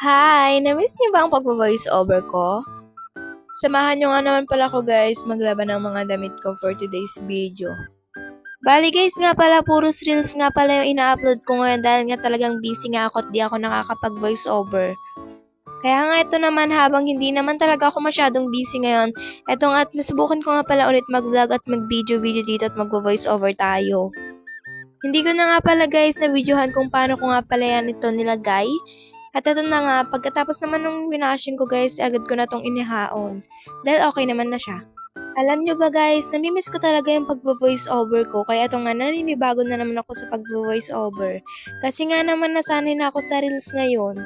Hi! Na-miss niyo ba ang pag-voice over ko? Samahan niyo nga naman pala ko guys maglaban ng mga damit ko for today's video. Bali guys nga pala, puros reels nga pala yung ina-upload ko ngayon dahil nga talagang busy nga ako at di ako nakakapag-voice over. Kaya nga ito naman habang hindi naman talaga ako masyadong busy ngayon, eto nga at nasubukan ko nga pala ulit mag-vlog at mag-video-video dito at mag-voice over tayo. Hindi ko na nga pala guys na videohan kung paano ko nga pala yan ito nilagay. At ito na nga, pagkatapos naman nung winashing ko guys, agad ko na tong inihaon. Dahil okay naman na siya. Alam nyo ba guys, namimiss ko talaga yung pag-voice over ko. Kaya ito nga, naninibago na naman ako sa pag-voice over. Kasi nga naman nasanay na ako sa reels ngayon.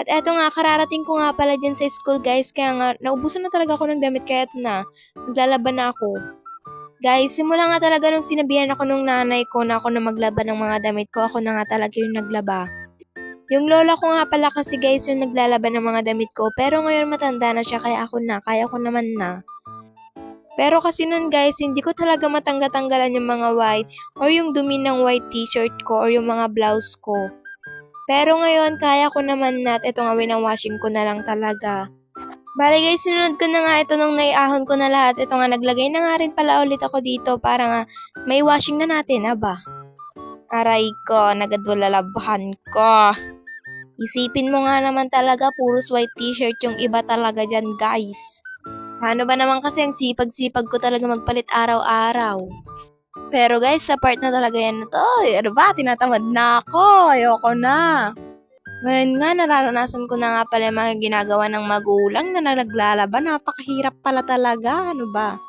At eto nga, kararating ko nga pala dyan sa school guys. Kaya nga, naubusan na talaga ako ng damit. Kaya ito na, maglalaban na ako. Guys, simula nga talaga nung sinabihan ako nung nanay ko na ako na maglaban ng mga damit ko, ako na nga talaga yung naglaba. Yung lola ko nga pala kasi guys yung naglalaban ng mga damit ko, pero ngayon matanda na siya kaya ako na, kaya ko naman na. Pero kasi nun guys, hindi ko talaga matanggatanggalan yung mga white or yung dumi ng white t-shirt ko or yung mga blouse ko. Pero ngayon, kaya ko naman na at ito nga winawashing ko na lang talaga. Bale guys, sinunod ko na nga ito nung naiahon ko na lahat. Ito nga, naglagay na nga rin pala ulit ako dito para nga may washing na natin, aba. Aray ko, nagadwalalabhan ko. Isipin mo nga naman talaga, puros white t-shirt yung iba talaga dyan, guys. Ano ba naman kasi ang sipag-sipag ko talaga magpalit araw-araw. Pero guys, sa part na talaga yan na to, eh, ano ba, tinatamad na ako, ayoko na. Ngayon nga, nararanasan ko na nga pala yung mga ginagawa ng magulang na naglalaba. Napakahirap pala talaga, ano ba?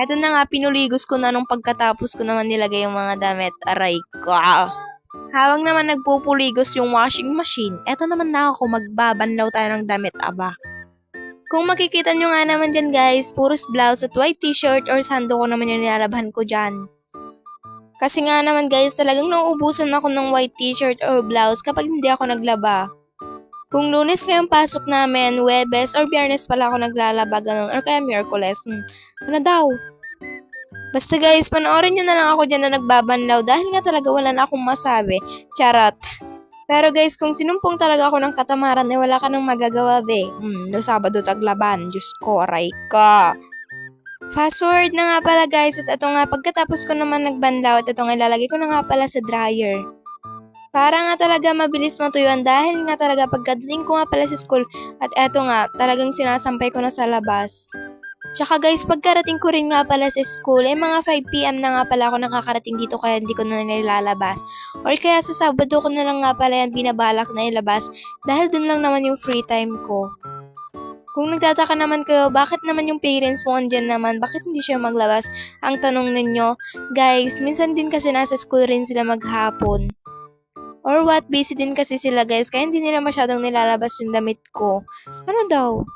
Eto na nga, pinuligos ko na nung pagkatapos ko naman nilagay yung mga damit. Aray ko. Habang naman nagpupuligos yung washing machine, eto naman na ako magbabanlaw tayo ng damit, aba. Kung makikita nyo nga naman dyan guys, puros blouse at white t-shirt or sando ko naman yung nilalabhan ko dyan. Kasi nga naman guys, talagang nauubusan ako ng white t-shirt or blouse kapag hindi ako naglaba. Kung lunes ngayong pasok namin, Webes or Biyernes pala ako naglalaba ganun or kaya Miyerkules. Hmm, ano daw? Basta guys, panoorin nyo na lang ako dyan na nagbabanlaw dahil nga talaga wala na akong masabi. Charot. Pero guys, kung sinumpong talaga ako ng katamaran, eh wala ka nang magagawa, be. Hmm, no Sabado taglaban. Diyos ko, aray ka. Fast forward na nga pala guys at ito nga pagkatapos ko naman nagbanlaw at ito nga ilalagay ko na nga pala sa dryer. Para nga talaga mabilis matuyuan dahil nga talaga pagkadating ko nga pala sa school at eto nga talagang sinasampay ko na sa labas. Tsaka guys, pagkarating ko rin nga pala sa school, eh mga 5pm na nga pala ako nakakarating dito kaya hindi ko na nilalabas. Or kaya sa Sabado ko na lang nga pala yan binabalak na ilabas dahil dun lang naman yung free time ko. Kung nagtataka naman kayo, bakit naman yung parents mo andyan naman? Bakit hindi siya maglabas? Ang tanong ninyo, guys, minsan din kasi nasa school rin sila maghapon. Or what, busy din kasi sila guys, kaya hindi nila masyadong nilalabas yung damit ko. Ano daw?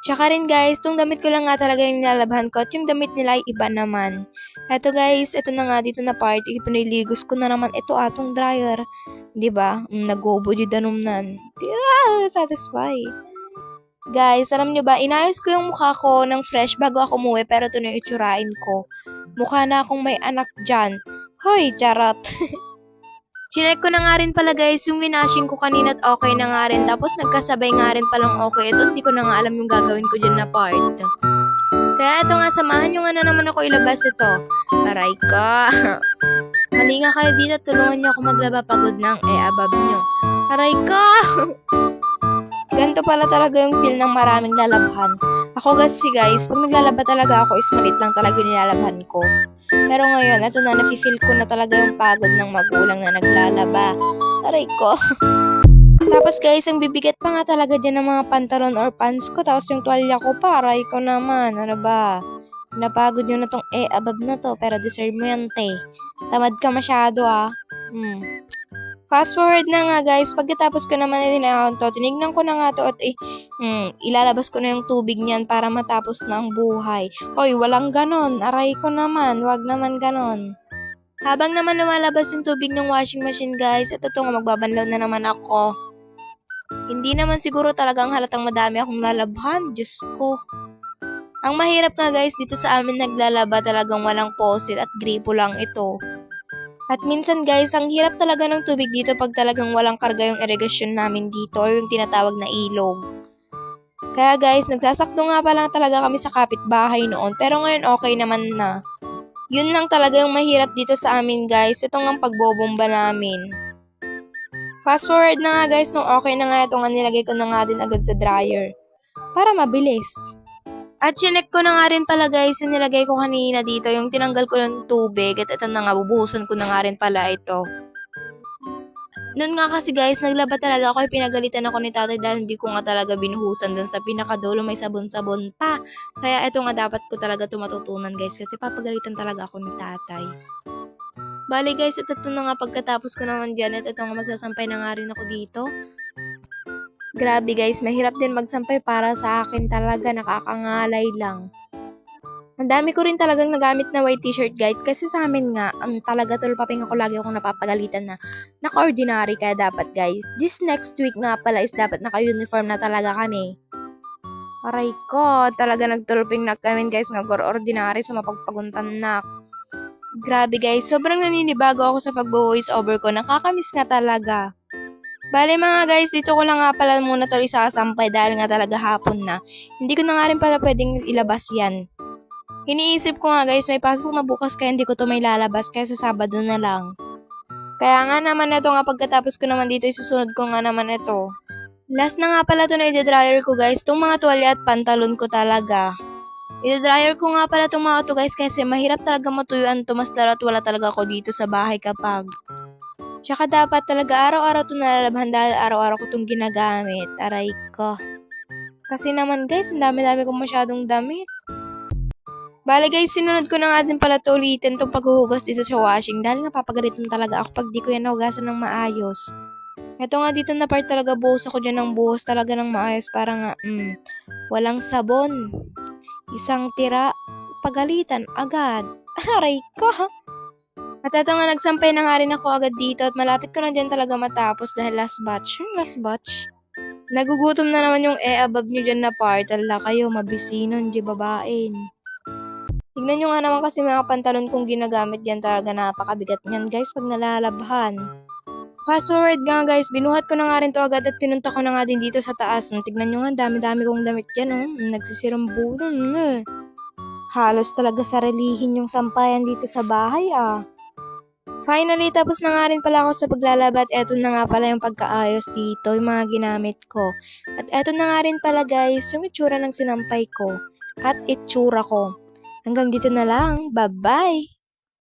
Tsaka rin guys, tong damit ko lang nga talaga yung nilalabhan ko at yung damit nila ay iba naman. Eto guys, eto na nga dito na party, piniligos ko na naman ito atong dryer. 'Di ba? Mm, Nag-ubo di danumnan. Ah, satisfy. Guys, alam nyo ba, inayos ko yung mukha ko ng fresh bago ako umuwi pero ito na yung ko. Mukha na akong may anak dyan. Hoy, charot. Chinek ko na nga rin pala guys yung winashing ko kanina at okay na nga rin. Tapos nagkasabay nga rin palang okay. Ito hindi ko na nga alam yung gagawin ko dyan na part. Kaya ito nga, samahan nyo nga na naman ako ilabas ito. Aray ko. Hali nga kayo dito, tulungan nyo ako maglaba pagod ng eh abab nyo. Aray ko. Ganito pala talaga yung feel ng maraming lalabhan. Ako kasi guys, pag naglalaba talaga ako is malit lang talaga yung nilalabhan ko. Pero ngayon, eto na, nafe-feel ko na talaga yung pagod ng magulang na naglalaba. Aray ko. Tapos guys, ang bibigat pa nga talaga dyan ng mga pantalon or pants ko. Tapos yung tuwalya ko pa, aray ko naman. Ano ba? Napagod nyo na tong eh, abab na to. Pero deserve mo yan, te. Tamad ka masyado ah. Hmm. Fast forward na nga guys, pagkatapos ko naman itinahon to, tinignan ko na nga to at eh, hmm, ilalabas ko na yung tubig niyan para matapos na ang buhay. Hoy, walang ganon, aray ko naman, wag naman ganon. Habang naman lumalabas yung tubig ng washing machine guys, at ito nga magbabanlaw na naman ako. Hindi naman siguro talagang halatang madami akong lalabhan, Diyos ko. Ang mahirap nga guys, dito sa amin naglalaba talagang walang posit at gripo lang ito. At minsan guys, ang hirap talaga ng tubig dito pag talagang walang karga yung irigasyon namin dito or yung tinatawag na ilog. Kaya guys, nagsasakto nga pa lang talaga kami sa kapitbahay noon pero ngayon okay naman na. Yun lang talaga yung mahirap dito sa amin guys, itong ang pagbobomba namin. Fast forward na nga guys, nung okay na nga ito nga nilagay ko na nga din agad sa dryer. Para mabilis. At chinek ko na nga rin pala guys yung nilagay ko kanina dito, yung tinanggal ko ng tubig at ito na nga, bubuhusan ko na nga rin pala ito. Noon nga kasi guys, naglaba talaga ako, pinagalitan ako ni tatay dahil hindi ko nga talaga binuhusan dun sa pinakadulo, may sabon-sabon pa. Kaya ito nga dapat ko talaga tumatutunan guys, kasi papagalitan talaga ako ni tatay. Bali guys, ito to na nga pagkatapos ko naman dyan at ito nga magsasampay na nga rin ako dito. Grabe guys, mahirap din magsampay para sa akin talaga, nakakangalay lang. Ang dami ko rin talagang nagamit na white t-shirt guide kasi sa amin nga, ang talaga tulpaping ako lagi akong napapagalitan na naka-ordinary kaya dapat guys. This next week nga pala is dapat naka-uniform na talaga kami. Aray ko, talaga nagtulping na kami guys nga ordinary sa mapagpaguntan na. Grabe guys, sobrang naninibago ako sa pag-voice over ko. Nakakamiss nga talaga. Bale mga guys, dito ko lang nga pala muna to isasampay dahil nga talaga hapon na. Hindi ko na nga rin pala pwedeng ilabas yan. Iniisip ko nga guys, may pasok na bukas kaya hindi ko to may lalabas kaya sa Sabado na lang. Kaya nga naman ito nga pagkatapos ko naman dito, isusunod ko nga naman ito. Last na nga pala to na i-dryer ko guys, tong mga tuwalya at pantalon ko talaga. I-dryer ko nga pala itong mga to guys kasi mahirap talaga matuyuan to mas at wala talaga ako dito sa bahay kapag. Tsaka dapat talaga araw-araw to nalalabhan dahil araw-araw ko itong ginagamit. Aray ko. Kasi naman guys, ang dami-dami kong masyadong damit. Bale guys, sinunod ko na nga din pala to ulitin itong paghuhugas dito sa washing dahil nga papagalitan talaga ako pag di ko yan nahugasan ng maayos. Ito nga dito na part talaga buhos ako dyan ng buhos talaga ng maayos para nga, mm, walang sabon. Isang tira, pagalitan agad. Aray ko. At ito nga, nagsampay na nga rin ako agad dito at malapit ko na dyan talaga matapos dahil last batch. Hmm, last batch. Nagugutom na naman yung e above nyo dyan na part. Ala kayo, mabisinon, di babain. Tignan nyo nga naman kasi mga pantalon kong ginagamit yan talaga napakabigat niyan guys pag nalalabhan. Fast forward nga guys, binuhat ko na nga rin to agad at pinunta ko na nga din dito sa taas. Tignan nyo nga, dami-dami kong damit dyan oh. Nagsisirang bulon eh. Halos talaga sarilihin yung sampayan dito sa bahay ah. Finally, tapos na nga rin pala ako sa paglalaba at eto na nga pala yung pagkaayos dito, yung mga ginamit ko. At eto na nga rin pala guys, yung itsura ng sinampay ko at itsura ko. Hanggang dito na lang. Bye-bye!